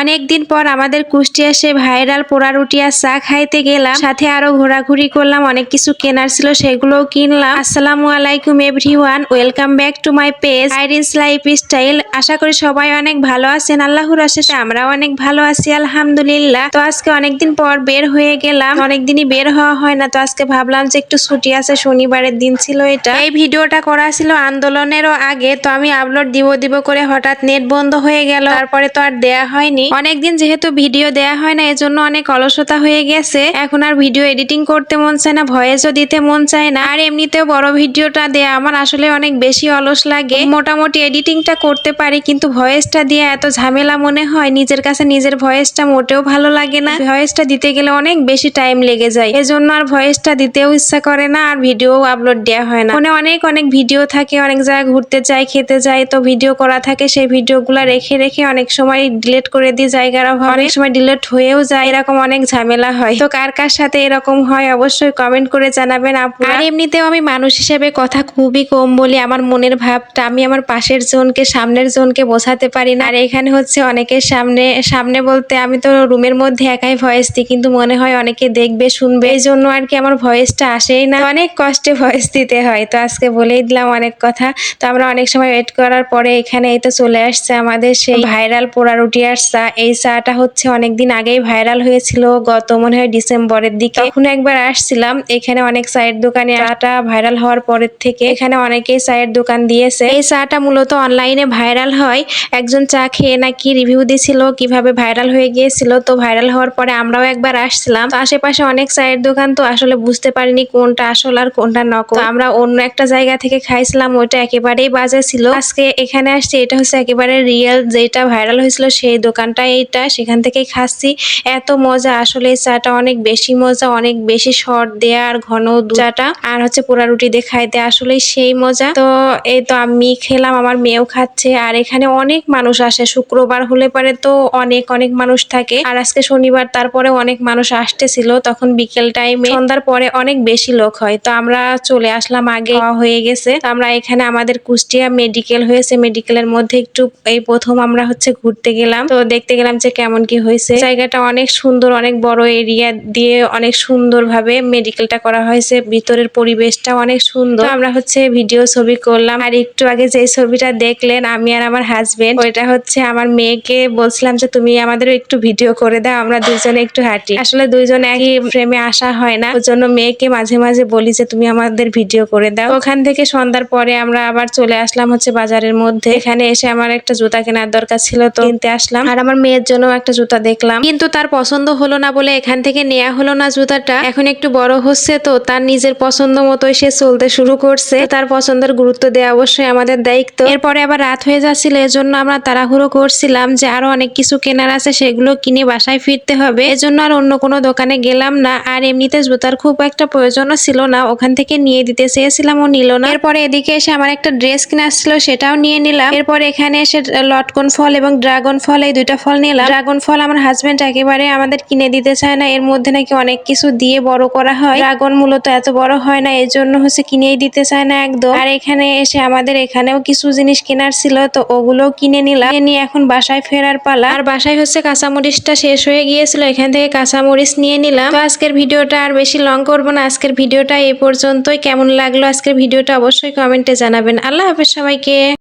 অনেকদিন পর আমাদের কুষ্টিয়া সে ভাইরাল পোড়া রুটি আর চা খাইতে গেলাম। সাথে আরও ঘোরাঘুরি করলাম, অনেক কিছু কেনার ছিল, সেগুলোও কিনলাম। আসসালামু আলাইকুম everyone welcome back to my page Iris lifestyle আশা করি সবাই অনেক ভালো আছেন, আল্লাহর আশেষে আমরাও অনেক ভালো আছি, আলহামদুলিল্লাহ। তো আজকে অনেকদিন পর বের হয়ে গেলাম, অনেকদিনই বের হওয়া হয় না, তো আজকে ভাবলাম যে একটু ছুটি আছে, শনিবারের দিন ছিল এটা। এই ভিডিওটা করা ছিল আন্দোলনেরও আগে, তো আমি আপলোড দিব দিব করে হঠাৎ নেট বন্ধ হয়ে গেল। তারপরে তো আর দেয়া হয়নি। অনেকদিন যেহেতু ভিডিও দেয়া হয় না, এজন্য অনেক অলসতা হয়ে গেছে। এখন আর ভিডিও এডিটিং করতে মন চায় না, ভয়েসও দিতে মন চায় না। আর এমনিতেও বড় ভিডিওটা দেয়া আমার আসলে অনেক বেশি অলস লাগে। মোটামুটি এডিটিংটা করতে পারি, কিন্তু ভয়েসটা দিয়ে এত ঝামেলা মনে হয়, নিজের কাছে নিজের ভয়েসটা মোটেও ভালো লাগে না। ভয়েসটা দিতে গেলে অনেক বেশি টাইম লেগে যায়। এজন্য আর ভয়েসটা দিতেও ইচ্ছা করে না, আর ভিডিও আপলোড দেওয়া হয় না। ফোনে অনেক অনেক ভিডিও থাকে, অনেক জায়গায় ঘুরতে যায় খেতে যায় তো ভিডিও করা থাকে, সেই ভিডিওগুলো রেখে রেখে অনেক সময় ডিলিট করে দিই জায়গার অভাবে অনেক সময় ডিলেট হয়েও যায় এরকম অনেক ঝামেলা হয়। তো কার কার সাথে এরকম হয় অবশ্যই কমেন্ট করে জানাবেন আপনারা আর এমনিতেও আমি মানুষ হিসেবে কথা খুবই কম বলি আমার মনের ভাবটা আমি আমার পাশের জনকে সামনের জনকে বোঝাতে পারি না। আর এখানে হচ্ছে অনেকের সামনে সামনে বলতে আমি তো রুমের মধ্যে একাই ভয়েস দিই কিন্তু মনে হয় অনেকে দেখবে শুনবে। এই জন্য আর কি আমার ভয়েসটা আসেই না। অনেক কষ্টে ভয়েস দিতে হয় তো আজকে বলেই দিলাম অনেক কথা। তো আমরা অনেক সময় ওয়েট করার পরে এখানে এই তো চলে আসছে আমাদের সেই ভাইরাল পোড়া রুটি আর চা, এই চাটা হচ্ছে অনেকদিন আগেই ভাইরাল হয়েছিল, গত মনে হয় ডিসেম্বরের দিকে। এখন একবার আসছিলাম, এখানে অনেক চায়ের দোকানে চাটা ভাইরাল হওয়ার পরের থেকে এখানে অনেকেই চায়ের দোকান দিয়েছে। এই চাটা মূলত অনলাইনে ভাইরাল হয়। একজন চা খেয়ে নাকি রিভিউ দিছিল, কীভাবে ভাইরাল হয়ে গিয়েছিল, তো ভাইরাল হওয়ার পরে আমরাও একবার আসছিলাম। আশেপাশে অনেক চায়ের দোকান তো আসলে বুঝতে পারিনি কোনটা আসল আর কোনটা নকল। আমরা অন্য একটা জায়গা থেকে খাইছিলাম, ওইটা একেবারেই বাজে ছিল। আজকে এখানে আসছে, এটা হচ্ছে একেবারে রিয়েল, যেটা ভাইরাল হয়েছিল সেই দোকানটা এইটা, সেখান থেকেই খাচ্ছি। এত মজা, আসলে এই চাটা অনেক বেশি মজা, অনেক বেশি শর্ট দেয়া আর ঘন চাটা। আর হচ্ছে পোড়া রুটি দিয়ে খাইতে আসলে সেই মজা। তো এই তো আমি খেলাম, আমার মেয়েও খাচ্ছে। আর এখানে অনেক মানুষ আসে, শুক্রবার হলে পরে তো অনেক অনেক মানুষ থাকে। আর আজকে শনিবার তারপরে অনেক মানুষ আসতেছিল। তখন বিকেল টাইমে সন্ধ্যার পরে অনেক বেশি লোক হয়। তো আমরা চলে আসলাম আগে হয়ে গেছে। আমরা এখানে আমাদের কুষ্টিয়া মেডিকেল হয়েছে। মেডিকেলের মধ্যে একটু, এই প্রথম আমরা হচ্ছে ঘুরতে গেলাম। তো দেখতে গেলাম যে কেমন কি হয়েছে। জায়গাটা অনেক সুন্দর, অনেক বড় এরিয়া দিয়ে অনেক সুন্দর ভাবে মেডিকেলটা করা হয়েছে। ভিতরের পরিবেশটা অনেক সুন্দর। আমরা হচ্ছে ভিডিও ছবি করলাম। আর একটু আগে যে ছবিটা দেখলেন, আমি আর আমার হাজবেন্ড ওইটা হচ্ছে আমার মেয়েকে বলছিলাম যে, তুমি আমাদের একটু ভিডিও করে দাও, আমরা দুইজনে একটু হাঁটি। আসলে দুইজনে একই ফ্রেমে আসা হয় না। ওর জন্য মেয়েকে মাঝে মাঝে বলি যে, তুমি আমাদের ভিডিও করে দাও। ওখান থেকে সন্ধ্যার পরে আমরা আবার চলে আসলাম হচ্ছে বাজারের মধ্যে। এখানে এসে আমার একটা জুতা কেনার দরকার ছিল, তো কিনতে আসলাম। আর আমার মেয়ের জন্য একটা জুতা দেখলাম। কিন্তু তার পছন্দ হলো না বলে এখান থেকে নেওয়া হলো না জুতাটা। এখন একটু বড় হচ্ছে তো, তার নিজের পছন্দ মতোই সে চলতে শুরু করছে। তার পছন্দের গুরুত্ব দেওয়া অবশ্যই আমাদের দায়িত্ব। এরপরে আবার রাত হয়ে যাচ্ছিল, এজন্য আমরা তাড়াহুড়ো করছিলাম যে আরও অনেক কিছু কেনার আছে, সেগুলো কিনে বাসায় ফিরতে হবে। এজন্য আর অন্য কোনো দোকানে গেলাম না। আর এমনিতে জুতার খুব একটা প্রয়োজনও ছিল না, ওখান থেকে নিয়ে দিতে চেয়েছিলাম, ও নিল না। এরপরে এদিকে এসে আমার একটা ড্রেস কেনার ছিল সেটাও নিয়ে নিলাম। এরপর এখানে এসে লটকন ফল এবং ড্রাগন ফল, এই দুইটা ফল নিলাম। ড্রাগন ফল আমার হাজবেন্ড একেবারে আমাদের কিনে দিতে চায় না। এর মধ্যে নাকি অনেক কিছু দিয়ে বড় করা হয়। ড্রাগন মূলত এত বড় হয় না এর জন্য হচ্ছে কিনেই দিতে চায় না একদম। আর এখানে এসে আমাদের এখানেও কিছু জিনিস কেনার ছিল, তো ওগুলোও কিনে নিলাম। নিয়ে এখন বাসায় ফেরার পালা। আর বাসায় হচ্ছে কাঁচামরিচটা শেষ হয়ে গিয়েছিল, এখান থেকে কাঁচামরিচ নিয়ে নিলাম। তো আজকের ভিডিওটা আর বেশি লং করব না। আজকের ভিডিওটা এই পর্যন্তই। কেমন লাগল আজকের ভিডিওটা অবশ্যই কমেন্টে জানাবেন। আল্লাহ হাফেজ সবাইকে।